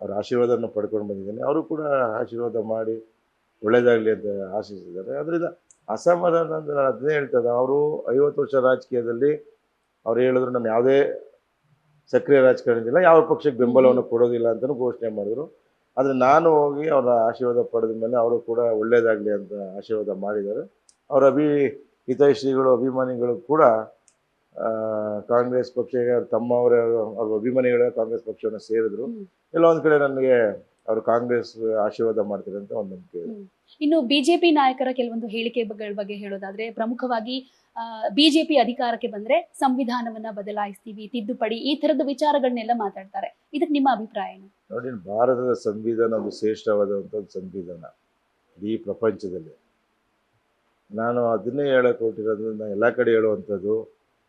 ಅವ್ರ ಆಶೀರ್ವಾದನ ಪಡ್ಕೊಂಡು ಬಂದಿದ್ದೀನಿ. ಅವರು ಕೂಡ ಆಶೀರ್ವಾದ ಮಾಡಿ ಒಳ್ಳೇದಾಗಲಿ ಅಂತ ಆಶಿಸಿದ್ದಾರೆ. ಅದರಿಂದ ಅಸಮಾಧಾನ ಅಂದರೆ ನಾನು ಅದನ್ನೇ ಹೇಳ್ತದೆ ಅವರು ಐವತ್ತು ವರ್ಷ ರಾಜಕೀಯದಲ್ಲಿ ಅವ್ರು ಹೇಳಿದ್ರು ನಾನು ಯಾವುದೇ ಸಕ್ರಿಯ ರಾಜಕಾರಣದಿಲ್ಲ ಯಾವ ಪಕ್ಷಕ್ಕೆ ಬೆಂಬಲವನ್ನು ಕೊಡೋದಿಲ್ಲ ಅಂತಲೂ ಘೋಷಣೆ ಮಾಡಿದ್ರು. ಆದರೆ ನಾನು ಹೋಗಿ ಅವರ ಆಶೀರ್ವಾದ ಪಡೆದ ಮೇಲೆ ಅವರು ಕೂಡ ಒಳ್ಳೆಯದಾಗಲಿ ಅಂತ ಆಶೀರ್ವಾದ ಮಾಡಿದ್ದಾರೆ. ಅವರ ಅಭಿ ಹಿತೈಷಿಗಳು ಅಭಿಮಾನಿಗಳು ಕೂಡ ಕಾಂಗ್ರೆಸ್ ಪಕ್ಷ ತಮ್ಮವರೇ ಅವ್ರ ಅಭಿಮಾನಿಗಳ ಕಾಂಗ್ರೆಸ್ ಪಕ್ಷವನ್ನು ಸೇರಿದ್ರು. ಎಲ್ಲ ಒಂದ್ ಕಡೆ ನನಗೆ ಅವರು ಕಾಂಗ್ರೆಸ್ ಆಶೀರ್ವಾದ ಮಾಡ್ತಾರೆ ಅಂತ ಒಂದು ನಂಬಿಕೆ ಇದೆ. ಇನ್ನು ಬಿಜೆಪಿ ನಾಯಕರ ಕೆಲವೊಂದು ಹೇಳಿಕೆಗಳ ಬಗ್ಗೆ ಹೇಳೋದಾದ್ರೆ ಪ್ರಮುಖವಾಗಿ ಬಿಜೆಪಿ ಅಧಿಕಾರಕ್ಕೆ ಬಂದ್ರೆ ಸಂವಿಧಾನವನ್ನ ಬದಲಾಯಿಸ್ತೀವಿ ತಿದ್ದುಪಡಿ ಈ ತರದ ವಿಚಾರಗಳನ್ನೆಲ್ಲ ಮಾತಾಡ್ತಾರೆ. ಇದಕ್ಕೆ ನಿಮ್ಮ ಅಭಿಪ್ರಾಯ ಏನು? ನೋಡಿ ಭಾರತದ ಸಂವಿಧಾನ ಒಂದು ಶ್ರೇಷ್ಠವಾದಂಥ ಒಂದು ಸಂವಿಧಾನ ಇಡೀ ಪ್ರಪಂಚದಲ್ಲಿ. ನಾನು ಅದನ್ನೇ ಹೇಳಕ್ ಹೊರಟಿರೋದ್ರಿಂದ ಎಲ್ಲ ಕಡೆ ಹೇಳುವಂಥದ್ದು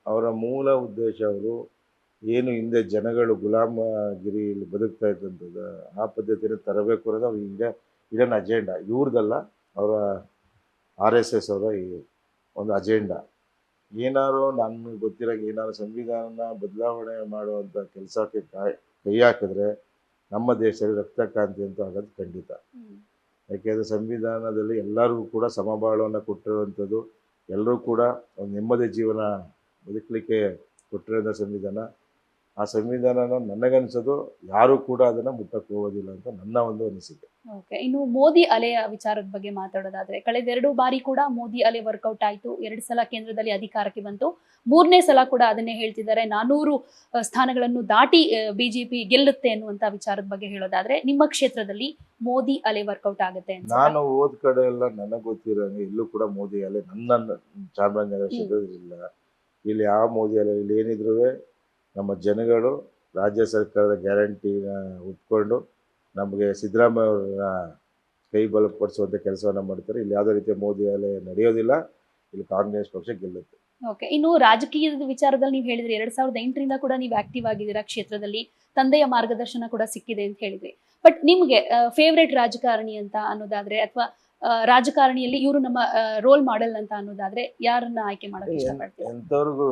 ಅವರ ಮೂಲ ಉದ್ದೇಶ ಅವರು ಏನು ಹಿಂದೆ ಜನಗಳು ಗುಲಾಮಗಿರಿಯಲ್ಲಿ ಬದುಕ್ತಾ ಇದ್ದಂಥದ್ದು ಆ ಪದ್ಧತಿಯನ್ನು ತರಬೇಕು ಅನ್ನೋದು ಅವ್ರ ಹಿಂದೆ ಇದನ್ನು ಅಜೆಂಡಾ ಇವ್ರದ್ದಲ್ಲ ಅವರ ಆರ್ ಎಸ್ ಎಸ್ ಅವರ ಈ ಒಂದು ಅಜೆಂಡಾ ಏನಾರು ನನಗೆ ಗೊತ್ತಿರೋಂಗೆ ಏನಾದ್ರು ಸಂವಿಧಾನನ ಬದಲಾವಣೆ ಮಾಡುವಂಥ ಕೆಲಸಕ್ಕೆ ಕೈ ಹಾಕಿದ್ರೆ ನಮ್ಮ ದೇಶದಲ್ಲಿ ರಕ್ತಕ್ರಾಂತಿ ಅಂತ ಆಗೋದು ಖಂಡಿತ. ಯಾಕೆಂದರೆ ಸಂವಿಧಾನದಲ್ಲಿ ಎಲ್ಲರಿಗೂ ಕೂಡ ಸಮಬಾಳವನ್ನು ಕೊಟ್ಟಿರುವಂಥದ್ದು ಎಲ್ಲರೂ ಕೂಡ ಒಂದು ನೆಮ್ಮದಿ ಜೀವನ ಬದುಕಲಿಕ್ಕೆ ಕೊಟ್ಟಿರೋದ ಸಂವಿಧಾನ ಆ ಸಂವಿಧಾನನ ನನಗನ್ಸೋದು ಯಾರು ಕೂಡ ಅದನ್ನ ಮುಟ್ಟಕ್ಕೆ ಹೋಗೋದಿಲ್ಲ ಅಂತ ನನ್ನ ಒಂದು ಅನಿಸಿಕೆ. ಓಕೆ ಇನ್ನು ಮೋದಿ ಅಲೆಯ ವಿಚಾರದ ಬಗ್ಗೆ ಮಾತಾಡೋದಾದ್ರೆ ಕಳೆದ ಎರಡು ಬಾರಿ ಕೂಡ ಮೋದಿ ಅಲೆ ವರ್ಕೌಟ್ ಆಯ್ತು ಎರಡು ಸಲ ಕೇಂದ್ರದಲ್ಲಿ ಅಧಿಕಾರಕ್ಕೆ ಬಂತು ಮೂರನೇ ಸಲ ಕೂಡ ಅದನ್ನೇ ಹೇಳ್ತಿದ್ದಾರೆ ನಾನೂರು ಸ್ಥಾನಗಳನ್ನು ದಾಟಿ ಬಿಜೆಪಿ ಗೆಲ್ಲುತ್ತೆ ಅನ್ನುವಂತ ವಿಚಾರದ ಬಗ್ಗೆ ಹೇಳೋದಾದ್ರೆ ನಿಮ್ಮ ಕ್ಷೇತ್ರದಲ್ಲಿ ಮೋದಿ ಅಲೆ ವರ್ಕೌಟ್ ಆಗುತ್ತೆ? ನಾನು ಹೋದ ಕಡೆ ಎಲ್ಲ ನನಗೆ ಗೊತ್ತಿರೋ ಇಲ್ಲೂ ಕೂಡ ಮೋದಿ ಅಲೆ ನನ್ನ ಚಾಮರಾಜನಗರ ಕ್ಷೇತ್ರದಲ್ಲಿ ಇಲ್ಲ. ಇಲ್ಲಿ ಯಾವ ಮೋದಿ ಅಲೆ ಇಲ್ಲಿ ಏನಿದ್ರೂ ನಮ್ಮ ಜನಗಳು ರಾಜ್ಯ ಸರ್ಕಾರದ ಗ್ಯಾರಂಟಿನ ಉಟ್ಕೊಂಡು ನಮಗೆ ಸಿದ್ದರಾಮಯ್ಯ ಅವರ ಕೈ ಬಲಪಡಿಸುವಂಥ ಕೆಲಸವನ್ನು ಮಾಡ್ತಾರೆ. ಇಲ್ಲಿ ಯಾವುದೇ ರೀತಿಯ ಮೋದಿ ಅಲೆ ನಡೆಯೋದಿಲ್ಲ. ಇಲ್ಲಿ ಕಾಂಗ್ರೆಸ್ ಪಕ್ಷ ಗೆಲ್ಲುತ್ತೆ. ಓಕೆ, ಇನ್ನು ರಾಜಕೀಯದ ವಿಚಾರದಲ್ಲಿ ನೀವು ಹೇಳಿದ್ರೆ, ಎರಡ್ ಸಾವಿರದ ಎಂಟರಿಂದ ಕೂಡ ನೀವು ಆಕ್ಟಿವ್ ಆಗಿದ್ದೀರಾ ಕ್ಷೇತ್ರದಲ್ಲಿ, ತಂದೆಯ ಮಾರ್ಗದರ್ಶನ ಕೂಡ ಸಿಕ್ಕಿದೆ ಅಂತ ಹೇಳಿದ್ರಿ. ಬಟ್ ನಿಮ್ಗೆ ಫೇವ್ರೇಟ್ ರಾಜಕಾರಣಿ ಅಂತ ಅನ್ನೋದಾದ್ರೆ ಅಥವಾ ರಾಜಕಾರಣಿಯಲ್ಲಿ ಇವರು ನಮ್ಮ ರೋಲ್ ಮಾಡೆಲ್ ಅಂತ ಅನ್ನೋದಾದ್ರೆ ಯಾರನ್ನ ಆಯ್ಕೆ ಎಂಥವ್ರಿಗೂ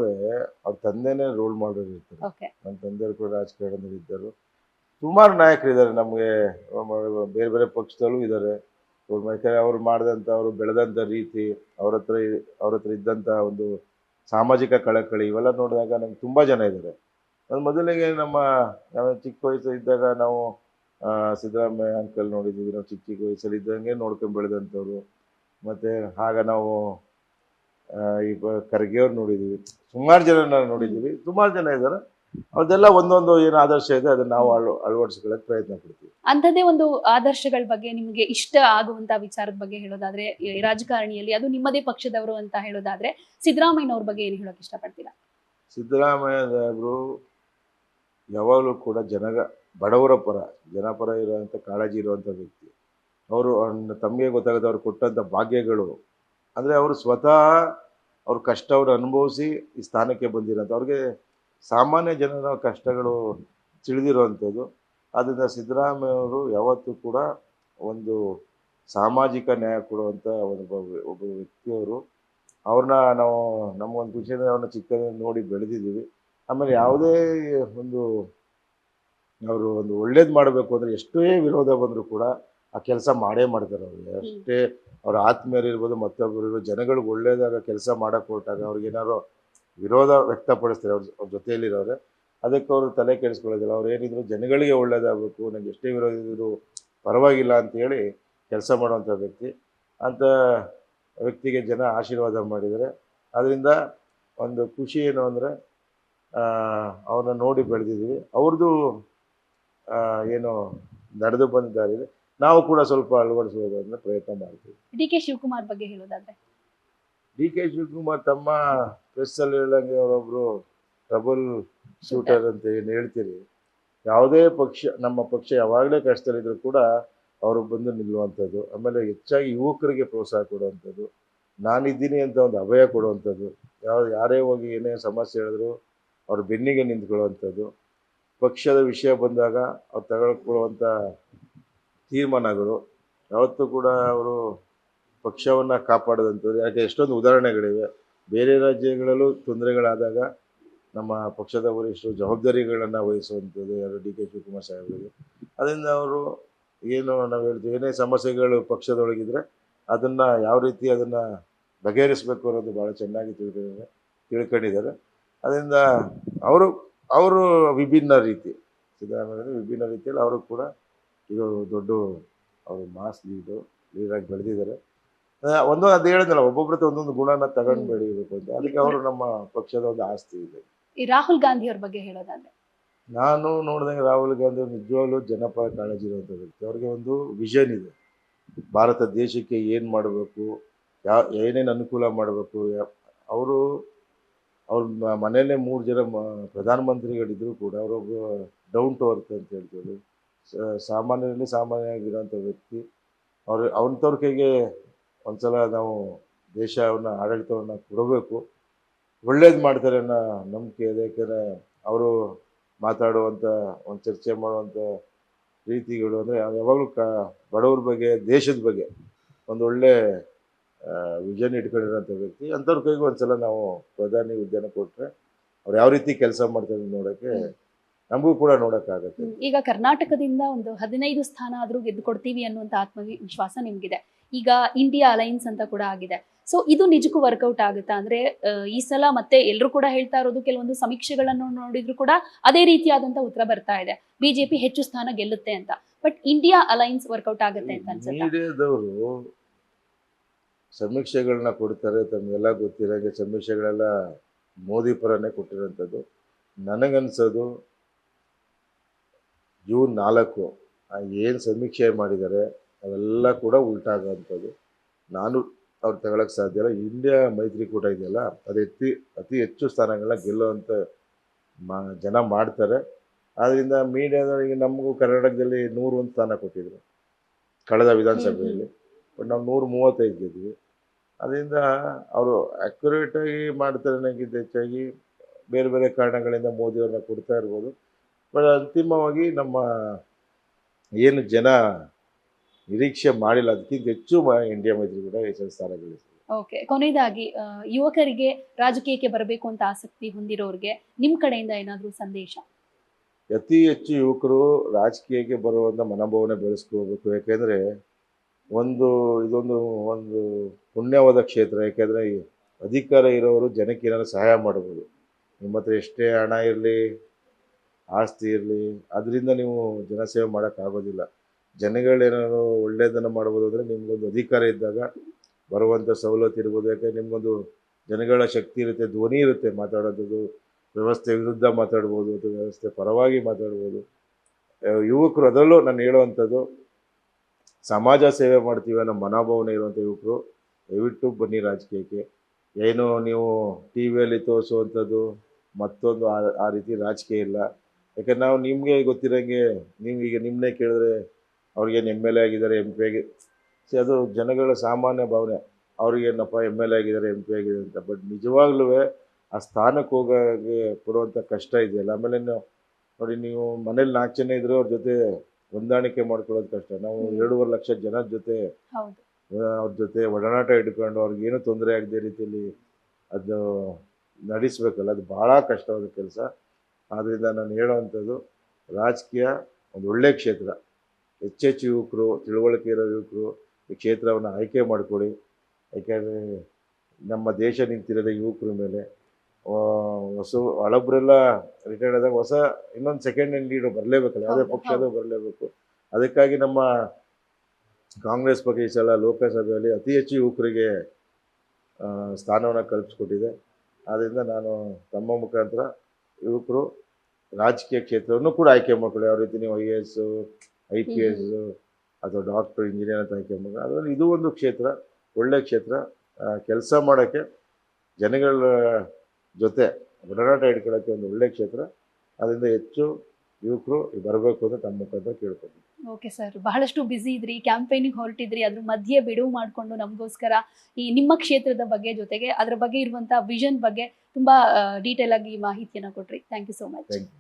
ಅವ್ರ ತಂದೆನೇ ರೋಲ್ ಮಾಡೋರು ಇರ್ತಾರೆ. ಓಕೆ ನನ್ನ ತಂದೆಯವರು ಕೂಡ ರಾಜಕಾರಣದಲ್ಲಿ ಇದ್ದರು. ಸುಮಾರು ನಾಯಕರಿದ್ದಾರೆ ನಮಗೆ. ಬೇರೆ ಬೇರೆ ಪಕ್ಷದಲ್ಲೂ ಇದ್ದಾರೆ. ಯಾಕಂದರೆ ಅವ್ರು ಮಾಡಿದಂಥ ಅವರು ಬೆಳೆದಂಥ ರೀತಿ ಅವ್ರ ಹತ್ರ ಅವ್ರ ಹತ್ರ ಇದ್ದಂಥ ಒಂದು ಸಾಮಾಜಿಕ ಕಳಕಳಿ ಇವೆಲ್ಲ ನೋಡಿದಾಗ ನಮ್ಗೆ ತುಂಬ ಜನ ಇದ್ದಾರೆ. ಅದು ಮೊದಲಿಗೆ ನಮ್ಮ ಚಿಕ್ಕ ವಯಸ್ಸು ಇದ್ದಾಗ ನಾವು ಸಿದ್ದರಾಮಯ್ಯ ಅಂಕಲ್ ನೋಡಿದ್ದೀವಿ ನಾವು ಚಿಕ್ಕ ಚಿಕ್ಕ ವಯಸ್ಸಲ್ಲಿ ಇದ್ದಂಗೆ ನೋಡ್ಕೊಂಡು ಬೆಳೆದಂಥವ್ರು. ಮತ್ತು ಆಗ ನಾವು ಆ, ಈಗ ಖರ್ಗೆ ಅವ್ರು ನೋಡಿದ್ದೀವಿ ಸುಮಾರು ಜನ ನೋಡಿದ್ದೀವಿ ಸುಮಾರು ಜನ ಇದ್ದಾರೆ ಅವ್ರದ್ದೆಲ್ಲ ಒಂದೊಂದು ಏನು ಆದರ್ಶ ಇದೆ ಅದನ್ನ ನಾವು ಅಳ ಅಳವಡಿಸ್ಕೊಳ್ಳೋಕೆ ಪ್ರಯತ್ನ ಪಡ್ತೀವಿ. ಅಂಥದ್ದೇ ಒಂದು ಆದರ್ಶಗಳ ಬಗ್ಗೆ ನಿಮಗೆ ಇಷ್ಟ ಆಗುವಂತ ವಿಚಾರದ ಬಗ್ಗೆ ಹೇಳೋದಾದ್ರೆ ಈ ರಾಜಕಾರಣಿಯಲ್ಲಿ ಅದು ನಿಮ್ಮದೇ ಪಕ್ಷದವರು ಅಂತ ಹೇಳೋದಾದ್ರೆ ಸಿದ್ದರಾಮಯ್ಯನವ್ರ ಬಗ್ಗೆ ಏನು ಹೇಳೋಕೆ ಇಷ್ಟಪಡ್ತೀರಾ? ಸಿದ್ದರಾಮಯ್ಯ ಸಾಹೇಬರು ಯಾವಾಗಲೂ ಕೂಡ ಜನಗ ಬಡವರ ಪರ ಜನಪರ ಇರುವಂಥ ಕಾಳಜಿ ಇರುವಂಥ ವ್ಯಕ್ತಿ. ಅವರು ತಮಗೆ ಗೊತ್ತಾಗುತ್ತೆ ಅವ್ರು ಕೊಟ್ಟಂಥ ಭಾಗ್ಯಗಳು. ಅಂದರೆ ಅವರು ಸ್ವತಃ ಅವ್ರ ಕಷ್ಟವನ್ನು ಅನುಭವಿಸಿ ಈ ಸ್ಥಾನಕ್ಕೆ ಬಂದಿರೋಂಥ ಅವ್ರಿಗೆ ಸಾಮಾನ್ಯ ಜನರ ಕಷ್ಟಗಳು ತಿಳಿದಿರುವಂಥದ್ದು. ಆದ್ದರಿಂದ ಸಿದ್ದರಾಮಯ್ಯವರು ಯಾವತ್ತೂ ಕೂಡ ಒಂದು ಸಾಮಾಜಿಕ ನ್ಯಾಯ ಕೊಡುವಂಥ ಒಬ್ಬ ಒಬ್ಬ ವ್ಯಕ್ತಿಯವರು. ಅವ್ರನ್ನ ನಾವು ನಮಗೊಂದು ಖುಷಿಯಿಂದ ಅವ್ರನ್ನ ಚಿಕ್ಕದಿಂದ ನೋಡಿ ಬೆಳೆದಿದ್ದೀವಿ. ಆಮೇಲೆ ಯಾವುದೇ ಒಂದು ಅವರು ಒಂದು ಒಳ್ಳೇದು ಮಾಡಬೇಕು ಅಂದರೆ ಎಷ್ಟೇ ವಿರೋಧ ಬಂದರೂ ಕೂಡ ಆ ಕೆಲಸ ಮಾಡೇ ಮಾಡ್ತಾರೆ ಅವರು. ಅಷ್ಟೇ ಅವ್ರ ಆತ್ಮೀಯರಿರ್ಬೋದು ಮತ್ತೊಬ್ಬರು ಇರ್ಬೋದು ಜನಗಳಿಗೆ ಒಳ್ಳೇದಾಗ ಕೆಲಸ ಮಾಡಕ್ಕೆ ಹೊರಟಾಗ ಅವ್ರಿಗೆ ಏನಾದ್ರು ವಿರೋಧ ವ್ಯಕ್ತಪಡಿಸ್ತಾರೆ ಅವ್ರ ಅವ್ರ ಜೊತೆಯಲ್ಲಿರೋರೆ. ಅದಕ್ಕೆ ಅವರು ತಲೆ ಕೆಡಿಸ್ಕೊಳ್ಳೋದಿಲ್ಲ. ಅವ್ರು ಏನಿದ್ರು ಜನಗಳಿಗೆ ಒಳ್ಳೇದಾಗಬೇಕು ನನಗೆ ಎಷ್ಟೇ ವಿರೋಧ ಇದ್ರು ಪರವಾಗಿಲ್ಲ ಅಂತೇಳಿ ಕೆಲಸ ಮಾಡುವಂಥ ವ್ಯಕ್ತಿ. ಅಂಥ ವ್ಯಕ್ತಿಗೆ ಜನ ಆಶೀರ್ವಾದ ಮಾಡಿದರೆ ಅದರಿಂದ ಒಂದು ಖುಷಿ ಏನು ಅಂದರೆ ಅವ್ರನ್ನ ನೋಡಿ ಬೆಳೆದಿದ್ದೀವಿ. ಅವ್ರದ್ದು ಏನು ನಡೆದು ಬಂದಿದ್ದಾರೆ ದಾರಿ ನಾವು ಕೂಡ ಸ್ವಲ್ಪ ಅಳವಡಿಸೋದು ಅಂತ ಪ್ರಯತ್ನ ಮಾಡ್ತೀವಿ. ಡಿ ಕೆ ಶಿವಕುಮಾರ್ ಬಗ್ಗೆ ಹೇಳೋದಾದ್ರೆ? ಡಿ ಕೆ ಶಿವಕುಮಾರ್ ತಮ್ಮ ಪ್ರೆಸ್ಸಲ್ಲಿ ಹೇಳಂಗೆ ಅವರೊಬ್ರು ಟ್ರಬಲ್ ಶೂಟರ್ ಅಂತ ಏನು ಹೇಳ್ತೀರಿ? ಯಾವುದೇ ಪಕ್ಷ ನಮ್ಮ ಪಕ್ಷ ಯಾವಾಗಲೇ ಕಷ್ಟದಲ್ಲಿದ್ದರೂ ಕೂಡ ಅವರು ಬಂದು ನಿಲ್ಲುವಂಥದ್ದು ಆಮೇಲೆ ಹೆಚ್ಚಾಗಿ ಯುವಕರಿಗೆ ಪ್ರೋತ್ಸಾಹ ಕೊಡುವಂಥದ್ದು ನಾನಿದ್ದೀನಿ ಅಂತ ಒಂದು ಅಭಯ ಕೊಡುವಂಥದ್ದು ಯಾವ ಯಾರೇ ಹೋಗಿ ಏನೇ ಸಮಸ್ಯೆ ಹೇಳಿದ್ರು ಅವ್ರ ಬೆನ್ನಿಗೆ ನಿಂತ್ಕೊಳ್ಳುವಂಥದ್ದು ಪಕ್ಷದ ವಿಷಯ ಬಂದಾಗ ಅವ್ರು ತಗೊಳ್ಕೊಳ್ಳುವಂಥ ತೀರ್ಮಾನಗಳು, ಯಾವತ್ತೂ ಕೂಡ ಅವರು ಪಕ್ಷವನ್ನು ಕಾಪಾಡದಂಥದ್ದು ಯಾಕೆ ಎಷ್ಟೊಂದು ಉದಾಹರಣೆಗಳಿವೆ. ಬೇರೆ ರಾಜ್ಯಗಳಲ್ಲೂ ತೊಂದರೆಗಳಾದಾಗ ನಮ್ಮ ಪಕ್ಷದ ವರಿಷ್ಠರು ಜವಾಬ್ದಾರಿಗಳನ್ನು ವಹಿಸುವಂಥದ್ದು ಯಾರು ಡಿ ಕೆ ಶಿವಕುಮಾರ್ ಸಾಹೇಬರಿಗೆ. ಅದರಿಂದ ಅವರು ಏನು ನಾವು ಹೇಳ್ತೀವಿ, ಏನೇ ಸಮಸ್ಯೆಗಳು ಪಕ್ಷದೊಳಗಿದ್ರೆ ಅದನ್ನು ಯಾವ ರೀತಿ ಅದನ್ನು ಬಗೆಹರಿಸಬೇಕು ಅನ್ನೋದು ಭಾಳ ಚೆನ್ನಾಗಿ ತಿಳ್ಕೊಂಡಿದ್ದಾರೆ ತಿಳ್ಕೊಂಡಿದ್ದಾರೆ. ಅದರಿಂದ ಅವರು ಅವರು ವಿಭಿನ್ನ ರೀತಿ. ಸಿದ್ದರಾಮಯ್ಯ ವಿಭಿನ್ನ ರೀತಿಯಲ್ಲಿ ಅವರು ಕೂಡ ಇದು ದೊಡ್ಡ ಅವರು ಮಾಸ್ ಲೀಡು ಲೀಡಾಗಿ ಬೆಳೆದಿದ್ದಾರೆ. ಒಂದೊಂದು ಅದು ಹೇಳಿದ್ನಲ್ಲ ಒಬ್ಬೊಬ್ಬರ ಒಂದೊಂದು ಗುಣನ ತಗೊಂಡು ಬೆಳೆಯಬೇಕು ಬೆಳೀಬೇಕು ಅಂತ. ಅದಕ್ಕೆ ಅವರು ನಮ್ಮ ಪಕ್ಷದ ಒಂದು ಆಸ್ತಿ ಇದೆ. ಈ ರಾಹುಲ್ ಗಾಂಧಿ ಅವ್ರ ಬಗ್ಗೆ ಹೇಳೋದಾದ್ರೆ. ನಾನು ನೋಡಿದಂಗೆ ರಾಹುಲ್ ಗಾಂಧಿ ಅವ್ರು ನಿಜವಾಗ್ಲೂ ಜನಪರ ಕಾಳಜಿ ಇರುವಂಥ ವ್ಯಕ್ತಿ. ಅವ್ರಿಗೆ ಒಂದು ವಿಷನ್ ಇದೆ. ಭಾರತ ದೇಶಕ್ಕೆ ಏನು ಮಾಡಬೇಕು ಯಾವ ಏನೇನು ಅನುಕೂಲ ಮಾಡಬೇಕು ಅವರು ಅವ್ರ ಮನೇಲೆ ಮೂರು ಜನ ಮ ಪ್ರಧಾನಮಂತ್ರಿಗಳಿದ್ದರೂ ಕೂಡ, ಅವರೊಬ್ಬ ಡೌನ್ ಟು ಅರ್ತ್ ಅಂತ ಸ- ಸಾಮಾನ್ಯರಲ್ಲಿ ಸಾಮಾನ್ಯವಾಗಿರೋಂಥ ವ್ಯಕ್ತಿ. ಅವ್ರ ಅವನಂಥವ್ರ ಕೈಗೆ ಒಂದ್ಸಲ ನಾವು ದೇಶವನ್ನು, ಆಡಳಿತವನ್ನು ಕೊಡಬೇಕು. ಒಳ್ಳೇದು ಮಾಡ್ತಾರೆ ಅನ್ನೋ ನಂಬಿಕೆ ಇದೆ. ಯಾಕೆಂದರೆ ಅವರು ಮಾತಾಡುವಂಥ, ಒಂದು ಚರ್ಚೆ ಮಾಡುವಂಥ ರೀತಿಗಳು ಅಂದರೆ, ಯಾವಾಗಲೂ ಕ, ಬಡವ್ರ ಬಗ್ಗೆ, ದೇಶದ ಬಗ್ಗೆ ಒಂದು ಒಳ್ಳೆ ವಿಷನ್ ಇಟ್ಕೊಂಡಿರೋಂಥ ವ್ಯಕ್ತಿ. ಅಂಥವ್ರ ಕೈಗೆ ಒಂದ್ಸಲ ನಾವು ಪ್ರಧಾನಿ ಉದ್ಯಾನ ಕೊಟ್ಟರೆ ಅವ್ರು ಯಾವ ರೀತಿ ಕೆಲಸ ಮಾಡ್ತಾರೆ ನೋಡೋಕ್ಕೆ ನಮಗೂ ಕೂಡ ನೋಡೋಕ್ಕಾಗತ್ತೆ. ಈಗ ಕರ್ನಾಟಕದಿಂದ ಒಂದು ಹದಿನೈದು ಸ್ಥಾನ ಆದ್ರೂ ಗೆದ್ದು ಕೊಡ್ತೀವಿ ಅನ್ನುವಂತ ಆತ್ಮವಿಶ್ವಾಸ ನಿಮ್ಗಿದೆ. ಈಗ ಇಂಡಿಯಾ ಅಲೈನ್ಸ್ ಅಂತ ಕೂಡ ಆಗಿದೆ. ಸೊ ಇದು ನಿಜಕ್ಕೂ ವರ್ಕೌಟ್ ಆಗುತ್ತಾ? ಅಂದ್ರೆ ಈ ಸಲ ಮತ್ತೆ ಎಲ್ಲರೂ ಕೂಡ ಹೇಳ್ತಾ ಇರೋದು ಕೆಲವೊಂದು ಸಮೀಕ್ಷೆಗಳನ್ನು ನೋಡಿದ್ರು ಕೂಡ ಅದೇ ರೀತಿಯಾದಂತ ಉತ್ತರ ಬರ್ತಾ ಇದೆ. ಬಿಜೆಪಿ ಹೆಚ್ಚು ಸ್ಥಾನ ಗೆಲ್ಲುತ್ತೆ ಅಂತ. ಬಟ್ ಇಂಡಿಯಾ ಅಲೈನ್ಸ್ ವರ್ಕೌಟ್ ಆಗುತ್ತೆ ಅಂತ ಅನ್ಸುತ್ತಾ? ಸಮೀಕ್ಷೆಗಳನ್ನ ಕೊಡ್ತಾರೆ ತಮಗೆಲ್ಲ ಗೊತ್ತಿರೋಂಗೆ ಸಮೀಕ್ಷೆಗಳೆಲ್ಲ ಮೋದಿ ಪರನೇ ಕೊಟ್ಟಿರೋಂಥದ್ದು. ನನಗನ್ಸೋದು ಜೂನ್ ನಾಲ್ಕು ಏನು ಸಮೀಕ್ಷೆ ಮಾಡಿದ್ದಾರೆ ಅವೆಲ್ಲ ಕೂಡ ಉಲ್ಟಾಗೋವಂಥದ್ದು ನಾನು ಅವ್ರು ತಗೊಳಕ್ಕೆ ಸಾಧ್ಯ ಇಲ್ಲ. ಇಂಡಿಯಾ ಮೈತ್ರಿಕೂಟ ಇದೆಯಲ್ಲ ಅದು ಅತಿ ಅತಿ ಹೆಚ್ಚು ಸ್ಥಾನಗಳನ್ನ ಗೆಲ್ಲುವಂಥ ಮಾ ಜನ ಮಾಡ್ತಾರೆ. ಆದ್ದರಿಂದ ಮೀಡಿಯಾದವರಿಗೆ ನಮಗೂ ಕರ್ನಾಟಕದಲ್ಲಿ ನೂರೊಂದು ಸ್ಥಾನ ಕೊಟ್ಟಿದ್ರು ಕಳೆದ ವಿಧಾನಸಭೆಯಲ್ಲಿ. ಬಟ್ ನಾವು ನೂರು ಮೂವತ್ತೈದು ಗೆದ್ವಿ. ಅದರಿಂದ ಅವರು ಆ್ಯಕ್ಯುರೇಟಾಗಿ ಮಾಡ್ತಾರೆ ನನಗಿಂತ ಹೆಚ್ಚಾಗಿ. ಬೇರೆ ಬೇರೆ ಕಾರಣಗಳಿಂದ ಮೋದಿಯವ್ರನ್ನ ಕೊಡ್ತಾ ಇರ್ಬೋದು. ಬಟ್ ಅಂತಿಮವಾಗಿ ನಮ್ಮ ಏನು ಜನ ನಿರೀಕ್ಷೆ ಮಾಡಿಲ್ಲ. ಅದಕ್ಕಿಂತ ಹೆಚ್ಚು ಇಂಡಿಯಾ ಮೈತ್ರಿ ಕೂಡ ಹೆಚ್ಚಿನ ಸ್ಥಾನ ಗಳಿಸಿದೆ ಓಕೆ ಕೊನೆಯದಾಗಿ ಯುವಕರಿಗೆ ರಾಜಕೀಯಕ್ಕೆ ಬರಬೇಕು ಅಂತ ಆಸಕ್ತಿ ಹೊಂದಿರೋರಿಗೆ ನಿಮ್ಮ ಕಡೆಯಿಂದ ಏನಾದರೂ ಸಂದೇಶ? ಅತಿ ಹೆಚ್ಚು ಯುವಕರು ರಾಜಕೀಯಕ್ಕೆ ಬರುವಂಥ ಮನೋಭಾವನೆ ಬೆಳೆಸ್ಕೋಬೇಕು ಯಾಕೆಂದರೆ ಒಂದು ಇದೊಂದು ಒಂದು ಪುಣ್ಯವಾದ ಕ್ಷೇತ್ರ, ಯಾಕೆಂದರೆ ಅಧಿಕಾರ ಇರೋರು ಜನಕ್ಕೆ ಏನಾದ್ರು ಸಹಾಯ ಮಾಡ್ಬೋದು. ನಿಮ್ಮ ಹತ್ರ ಎಷ್ಟೇ ಹಣ ಇರಲಿ, ಆಸ್ತಿ ಇರಲಿ, ಅದರಿಂದ ನೀವು ಜನಸೇವೆ ಮಾಡೋಕ್ಕಾಗೋದಿಲ್ಲ ಜನಗಳೇನಾದ್ರು ಒಳ್ಳೆಯದನ್ನು ಮಾಡ್ಬೋದು ಅಂದರೆ ನಿಮಗೊಂದು ಅಧಿಕಾರ ಇದ್ದಾಗ ಬರುವಂಥ ಸವಲತ್ತು ಇರ್ಬೋದು. ಯಾಕಂದ್ರೆ ನಿಮಗೊಂದು ಜನಗಳ ಶಕ್ತಿ ಇರುತ್ತೆ, ಧ್ವನಿ ಇರುತ್ತೆ ಮಾತಾಡೋದು ವ್ಯವಸ್ಥೆ ವಿರುದ್ಧ ಮಾತಾಡ್ಬೋದು ಅಥವಾ ವ್ಯವಸ್ಥೆ ಪರವಾಗಿ ಮಾತಾಡ್ಬೋದು. ಯುವಕರು ಅದರಲ್ಲೂ ನಾನು ಹೇಳುವಂಥದ್ದು ಸಮಾಜ ಸೇವೆ ಮಾಡ್ತೀವಿ ಅನ್ನೋ ಮನೋಭಾವನೆ ಇರುವಂಥ ಯುವಕರು ದಯವಿಟ್ಟು ಬನ್ನಿ ರಾಜಕೀಯಕ್ಕೆ. ಏನು ನೀವು ಟಿ ವಿಯಲ್ಲಿ ತೋರಿಸುವಂಥದ್ದು ಮತ್ತೊಂದು ಆ ರೀತಿ ರಾಜಕೀಯ ಇಲ್ಲ. ಯಾಕಂದ್ರೆ ನಾವು ನಿಮಗೆ ಗೊತ್ತಿರೋಂಗೆ ನೀವು ಈಗ ನಿಮ್ಮನ್ನೇ ಕೇಳಿದ್ರೆ ಅವ್ರಿಗೇನು ಎಂ ಎಲ್ ಎ ಆಗಿದ್ದಾರೆ, ಎಂ ಪಿ ಆಗಿ ಸೊ ಅದು ಜನಗಳ ಸಾಮಾನ್ಯ ಭಾವನೆ. ಅವ್ರಿಗೇನಪ್ಪ ಎಂ ಎಲ್ ಎ ಆಗಿದ್ದಾರೆ, ಎಂ ಪಿ ಆಗಿದೆ ಅಂತ. ಬಟ್ ನಿಜವಾಗ್ಲೂ ಆ ಸ್ಥಾನಕ್ಕೆ ಹೋಗೋಕ್ಕೆ ಕೊಡುವಂಥ ಕಷ್ಟ ಇದೆಯಲ್ಲ. ಆಮೇಲೆ ನೋಡಿ, ನೀವು ಮನೇಲಿ ನಾಲ್ಕು ಜನ ಇದ್ರೆ ಅವ್ರ ಜೊತೆ ಹೊಂದಾಣಿಕೆ ಮಾಡ್ಕೊಳ್ಳೋದು ಕಷ್ಟ. ನಾವು. ಎರಡೂವರೆ ಲಕ್ಷ ಜನ ಜೊತೆ ಅವ್ರ ಜೊತೆ ಒಡನಾಟ ಇಟ್ಕೊಂಡು ಅವ್ರಿಗೆ ಏನು ತೊಂದರೆ ಆಗದೆ ರೀತಿಯಲ್ಲಿ ಅದು ನಡೆಸ್ಬೇಕಲ್ಲ. ಅದು ಭಾಳ ಕಷ್ಟವಾದ ಕೆಲಸ. ಆದ್ದರಿಂದ ನಾನು ಹೇಳೋವಂಥದ್ದು ರಾಜಕೀಯ ಒಂದು ಒಳ್ಳೆಯ ಕ್ಷೇತ್ರ. ಹೆಚ್ಚೆಚ್ಚು ಯುವಕರು ತಿಳುವಳಿಕೆ ಇರೋ ಯುವಕರು ಈ ಕ್ಷೇತ್ರವನ್ನು ಆಯ್ಕೆ ಮಾಡಿಕೊಡಿ ಯಾಕೆಂದರೆ ನಮ್ಮ ದೇಶ ನಿಂತಿರೋದೇ ಯುವಕರ ಮೇಲೆ. ಹೊಸ ಹಳಬ್ರೆಲ್ಲ ರಿಟೈರ್ಡ್ ಆದಾಗ ಹೊಸ ಇನ್ನೊಂದು ಸೆಕೆಂಡ್ ಹ್ಯಾಂಡ್ ಲೀಡರ್ ಬರಲೇಬೇಕಲ್ಲ ಯಾವುದೇ ಹೌದು, ಪಕ್ಷ ಅದು ಬರಲೇಬೇಕು. ಅದಕ್ಕಾಗಿ ನಮ್ಮ ಕಾಂಗ್ರೆಸ್ ಪಕ್ಷ ಈ ಸಲ ಲೋಕಸಭೆಯಲ್ಲಿ ಅತಿ ಹೆಚ್ಚು ಯುವಕರಿಗೆ ಸ್ಥಾನವನ್ನು ಕಲ್ಪಿಸ್ಕೊಟ್ಟಿದೆ. ಆದ್ದರಿಂದ ನಾನು ತಮ್ಮ ಮುಖಾಂತರ ಯುವಕರು ರಾಜಕೀಯ ಕ್ಷೇತ್ರವನ್ನು ಕೂಡ ಆಯ್ಕೆ ಮಾಡ್ಕೊಳ್ಳಿ. ಯಾವ ರೀತಿ ನೀವು I A S I P S ಅಥವಾ ಡಾಕ್ಟರ್ ಇಂಜಿನಿಯರ್ ಅಂತ ಆಯ್ಕೆ ಮಾಡ್ಕೊಳ್ಳಿ. ಅದರಲ್ಲಿ ಇದು ಒಂದು ಕ್ಷೇತ್ರ ಒಳ್ಳೆಯ ಕ್ಷೇತ್ರ. ಕೆಲಸ ಮಾಡೋಕ್ಕೆ ಜನಗಳ ಜೊತೆ ಒಡನಾಟ ಇಟ್ಕೊಳ್ಳೋಕ್ಕೆ ಒಂದು ಒಳ್ಳೆ ಕ್ಷೇತ್ರ ಅದರಿಂದ ಹೆಚ್ಚು ಯುವಕರು ಬರಬೇಕು ಅಂತ ತಮ್ಮ ಮುಖಾಂತರ ಕೇಳ್ಕೊತೀನಿ. ಓಕೆ ಸರ್ ಬಹಳಷ್ಟು ಬ್ಯುಸಿ ಇದ್ರಿ ಕ್ಯಾಂಪೇನಿಗೆ ಹೊರಟಿದ್ರಿ ಅದ್ರ ಮಧ್ಯೆ ಬಿಡುವು ಮಾಡಿಕೊಂಡು ನಮಗೋಸ್ಕರ ಈ ನಿಮ್ಮ ಕ್ಷೇತ್ರದ ಬಗ್ಗೆ ಜೊತೆಗೆ ಅದ್ರ ಬಗ್ಗೆ ಇರುವಂತಹ ವಿಷನ್ ಬಗ್ಗೆ ತುಂಬಾ ಡೀಟೇಲ್ ಆಗಿ ಮಾಹಿತಿಯನ್ನ ಕೊಟ್ರಿ. Thank you so much